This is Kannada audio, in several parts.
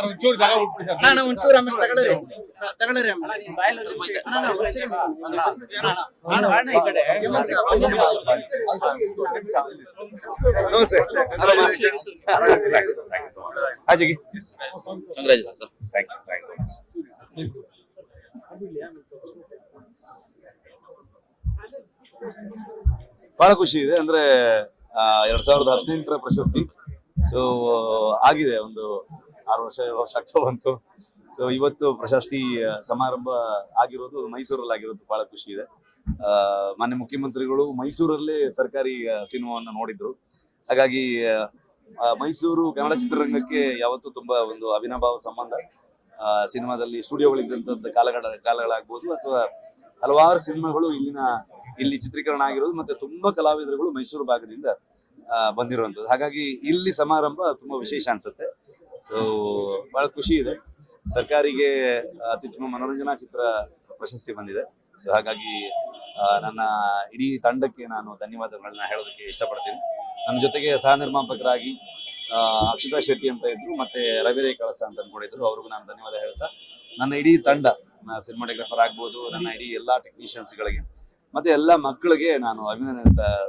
ಒಂಚೂರು ಜಾಗ ಬಿಟ್ಬಿಡಿ ಸರ್. ಅಣ್ಣ ಒಂಚೂರು ಆಮೇಲೆ ತಗೊಳ್ಳಿ ತಗೊಳ್ಳಿ. ಅಣ್ಣ ಅಣ್ಣ ಈ ಕಡೆ ನಮಸ್ತೆ ಹಾಜಿಗೆ congratulation thank you thank so much ಬಹಳ ಖುಷಿ ಇದೆ ಅಂದ್ರೆ ಆ, ಎರಡ್ ಸಾವಿರದ ಹದಿನೆಂಟರ ಪ್ರಶಸ್ತಿ. ಸೊ ಆಗಿದೆ ಒಂದು ಆರು ವರ್ಷ ವರ್ಷ ಆಗ್ತಾ ಬಂತು. ಸೊ ಇವತ್ತು ಪ್ರಶಸ್ತಿ ಸಮಾರಂಭ ಆಗಿರೋದು ಮೈಸೂರಲ್ಲಿ ಆಗಿರೋದು ಬಹಳ ಖುಷಿ ಇದೆ. ಮಾನ್ಯ ಮುಖ್ಯಮಂತ್ರಿಗಳು ಮೈಸೂರಲ್ಲೇ ಸರ್ಕಾರಿ ಸಿನಿಮಾವನ್ನು ನೋಡಿದ್ರು. ಹಾಗಾಗಿ ಮೈಸೂರು ಕನ್ನಡ ಚಿತ್ರರಂಗಕ್ಕೆ ಯಾವತ್ತೂ ತುಂಬಾ ಒಂದು ಅವಿನಾಭಾವ ಸಂಬಂಧ. ಸಿನಿಮಾದಲ್ಲಿ ಸಿನಿಮಾದಲ್ಲಿ ಸ್ಟುಡಿಯೋಗಳಿದ್ದಂಥದ್ದು ಕಾಲಗಳ, ಕಾಲಗಳಾಗ್ಬೋದು ಅಥವಾ ಹಲವಾರು ಸಿನಿಮಾಗಳು ಇಲ್ಲಿನ ಇಲ್ಲಿ ಚಿತ್ರೀಕರಣ ಆಗಿರೋದು ಮತ್ತೆ ತುಂಬಾ ಕಲಾವಿದರುಗಳು ಮೈಸೂರು ಭಾಗದಿಂದ ಬಂದಿರುವಂತದ್ದು ಹಾಗಾಗಿ ಇಲ್ಲಿ ಸಮಾರಂಭ ತುಂಬಾ ವಿಶೇಷ ಅನ್ಸುತ್ತೆ. ಸೊ ಬಹಳ ಖುಷಿ ಇದೆ. ಸರ್ಕಾರಿಗೆ ಅತ್ಯುತ್ತಮ ಮನೋರಂಜನಾ ಚಿತ್ರ ಪ್ರಶಸ್ತಿ ಬಂದಿದೆ. ಸೊ ಹಾಗಾಗಿ ನನ್ನ ಇಡೀ ತಂಡಕ್ಕೆ ನಾನು ಧನ್ಯವಾದಗಳನ್ನ ಹೇಳೋದಕ್ಕೆ ಇಷ್ಟಪಡ್ತೀನಿ. ನಮ್ಮ ಜೊತೆಗೆ ಸಹ ನಿರ್ಮಾಪಕರಾಗಿ ಅಕ್ಷತಾ ಶೆಟ್ಟಿ ಅಂತ ಇದ್ರು, ಮತ್ತೆ ರವಿರೇ ಕಳಸ ಅಂತ ಅನ್ಕೊಂಡಿದ್ರು ಅವ್ರಿಗೂ ನಾನು ಧನ್ಯವಾದ ಹೇಳ್ತಾ, ನನ್ನ ಇಡೀ ತಂಡ ಸಿನಿಮಾಟೋಗ್ರಾಫರ್ ಆಗ್ಬೋದು, ನನ್ನ ಇಡೀ ಎಲ್ಲಾ ಟೆಕ್ನಿಷಿಯನ್ಸ್ ಗಳಿಗೆ ಮತ್ತೆ ಎಲ್ಲ ಮಕ್ಕಳಿಗೆ ನಾನು ಅಭಿನಂದನೆ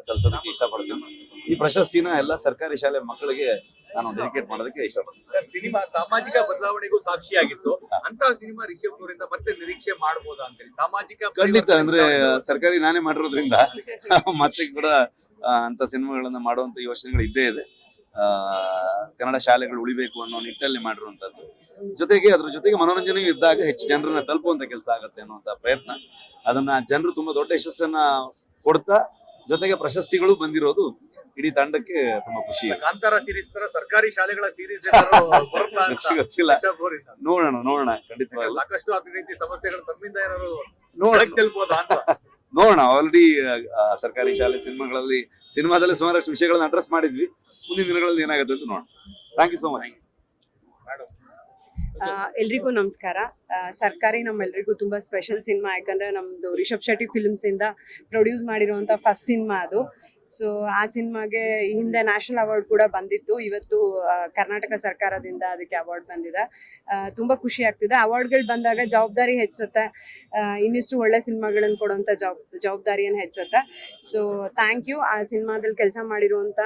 ಸಲ್ಲಿಸೋದಕ್ಕೆ ಇಷ್ಟಪಡ್ತೀನಿ. ಈ ಪ್ರಶಸ್ತಿನ ಎಲ್ಲ ಸರ್ಕಾರಿ ಶಾಲೆ ಮಕ್ಕಳಿಗೆ ನಾನು ಡೆಡಿಕೇಟ್ ಮಾಡೋದಕ್ಕೆ ಇಷ್ಟಪಡ್ತೀನಿ. ಸಿನಿಮಾ ಸಾಮಾಜಿಕ ಬದಲಾವಣೆಗೂ ಸಾಕ್ಷಿಯಾಗಿತ್ತು. ಅಂತ ಸಿನಿಮಾ ರಿಷಬ್ ಅವರಿಂದ ಮತ್ತೆ ನಿರೀಕ್ಷೆ ಮಾಡಬಹುದಾ ಅಂತೇಳಿ? ಸಾಮಾಜಿಕ ಖಂಡಿತ ಅಂದ್ರೆ ಸರ್ಕಾರಿ ನಾನೇ ಮಾಡಿರೋದ್ರಿಂದ ಮತ್ತೆ ಕೂಡ ಅಂತ ಸಿನಿಮಾಗಳನ್ನ ಮಾಡುವಂತ ಯೋಚನೆಗಳು ಇದ್ದೇ ಇದೆ. ಕನ್ನಡ ಶಾಲೆಗಳು ಉಳಿಬೇಕು ಅನ್ನೋ ನಿಟ್ಟಲ್ಲಿ ಮಾಡಿರುವಂತದ್ದು ಜೊತೆಗೆ ಅದ್ರ ಜೊತೆಗೆ ಮನೋರಂಜನೆ ಇದ್ದಾಗ ಹೆಚ್ಚು ಜನರನ್ನ ತಲುಪುವಂತ ಕೆಲಸ ಆಗುತ್ತೆ ಅನ್ನುವಂತ ಪ್ರಯತ್ನ. ಅದನ್ನ ಜನರು ತುಂಬಾ ದೊಡ್ಡ ಯಶಸ್ಸನ್ನ ಕೊಡ್ತಾ ಜೊತೆಗೆ ಪ್ರಶಸ್ತಿಗಳು ಬಂದಿರೋದು ಇಡೀ ತಂಡಕ್ಕೆ ತುಂಬಾ ಖುಷಿ. ಕಾಂತಾರ ಸೀರೀಸ್ ತರ ಸರ್ಕಾರಿ ಶಾಲೆಗಳ ಸೀರೀಸ್ ಗೊತ್ತಿಲ್ಲ. ನೋಡೋಣ ನೋಡೋಣ ಖಂಡಿತವಾಗ್ಲೂ. ಸಾಕಷ್ಟು ಸಮಸ್ಯೆಗಳು ತಮ್ಮಿಂದ ಏನಾದ್ರು ನೋಡಕ್ ಚೆಲ್ಬೋದಾ ಅಂತ. ನೋಡೋಣ. ಆಲ್ರೆಡಿ ಸರ್ಕಾರಿ ಶಾಲೆ ಸಿನಿಮಾಗಳಲ್ಲಿ, ಸಿನಿಮಾದಲ್ಲಿ ಸುಮಾರಷ್ಟು ವಿಷಯಗಳನ್ನ ಅಡ್ರೆಸ್ ಮಾಡಿದ್ವಿ. ಮುಂದಿನ ದಿನಗಳಲ್ಲಿ ಏನಾಗುತ್ತೆ ಅಂತ ನೋಡೋಣ. ಥ್ಯಾಂಕ್ ಯು ಸೋ ಮಚ್ ಎಲ್ರಿಗೂ ನಮಸ್ಕಾರ. ಸರ್ಕಾರಿ ನಮ್ಮೆಲ್ಲರಿಗೂ ತುಂಬಾ ಸ್ಪೆಷಲ್ ಸಿನಿಮಾ ಯಾಕಂದರೆ ನಮ್ಮದು ರಿಷಬ್ ಶೆಟ್ಟಿ ಫಿಲ್ಮ್ಸ್ ಇಂದ ಪ್ರೊಡ್ಯೂಸ್ ಮಾಡಿರುವಂಥ ಫಸ್ಟ್ ಸಿನಿಮಾ ಅದು. ಸೊ ಆ ಸಿನಿಮಾಗೆ ಹಿಂದೆ ನ್ಯಾಷನಲ್ ಅವಾರ್ಡ್ ಕೂಡ ಬಂದಿತ್ತು. ಇವತ್ತು ಕರ್ನಾಟಕ ಸರ್ಕಾರದಿಂದ ಅದಕ್ಕೆ ಅವಾರ್ಡ್ ಬಂದಿದೆ. ತುಂಬ ಖುಷಿ ಆಗ್ತಿದೆ. ಅವಾರ್ಡ್ಗಳು ಬಂದಾಗ ಜವಾಬ್ದಾರಿ ಹೆಚ್ಚುತ್ತೆ. ಇನ್ನಿಷ್ಟು ಒಳ್ಳೆ ಸಿನಿಮಾಗಳನ್ನು ಕೊಡುವಂಥ ಜವಾಬ್, ಜವಾಬ್ದಾರಿಯನ್ನು ಹೆಚ್ಚುತ್ತೆ. ಸೊ ಥ್ಯಾಂಕ್ ಯು ಆ ಸಿನಿಮಾದಲ್ಲಿ ಕೆಲಸ ಮಾಡಿರುವಂಥ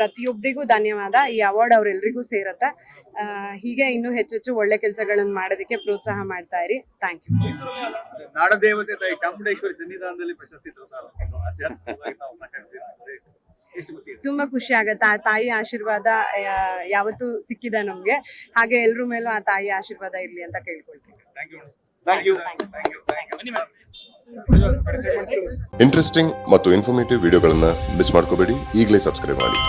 ಪ್ರತಿಯೊಬ್ಬರಿಗೂ ಧನ್ಯವಾದ. ಈ ಅವಾರ್ಡ್ ಅವರೆಲ್ಲರಿಗೂ ಸೇರುತ್ತೆ. ಹೀಗೆ ಇನ್ನೂ ಹೆಚ್ಚೆಚ್ಚು ಒಳ್ಳೆ ಕೆಲಸಗಳನ್ನು ಮಾಡೋದಕ್ಕೆ ಪ್ರೋತ್ಸಾಹ ಮಾಡ್ತಾ ಇರಿ. ಥ್ಯಾಂಕ್ ಯು ನಾಡದೇವತೆ ಚಾಮುಂಡೇಶ್ವರಿ ಸನ್ನಿಧಾನದಲ್ಲಿ ಪ್ರಶಸ್ತಿ ತುಂಬಾ ಖುಷಿ ಆಗತ್ತೆ. ಆ ತಾಯಿ ಆಶೀರ್ವಾದ ಯಾವತ್ತು ಸಿಕ್ಕಿದೆ ನಮ್ಗೆ. ಹಾಗೆ ಎಲ್ರ ಮೇಲೂ ಆ ತಾಯಿ ಆಶೀರ್ವಾದ ಇರ್ಲಿ ಅಂತ ಕೇಳ್ಕೊಳ್ತೀನಿ. ಇಂಟ್ರೆಸ್ಟಿಂಗ್ ಮತ್ತು ಇನ್ಫಾರ್ಮೇಟಿವ್ ವಿಡಿಯೋಗಳನ್ನ ಮಿಸ್ ಮಾಡ್ಕೋಬೇಡಿ. ಈಗಲೇ ಸಬ್ಸ್ಕ್ರೈಬ್ ಮಾಡಿ.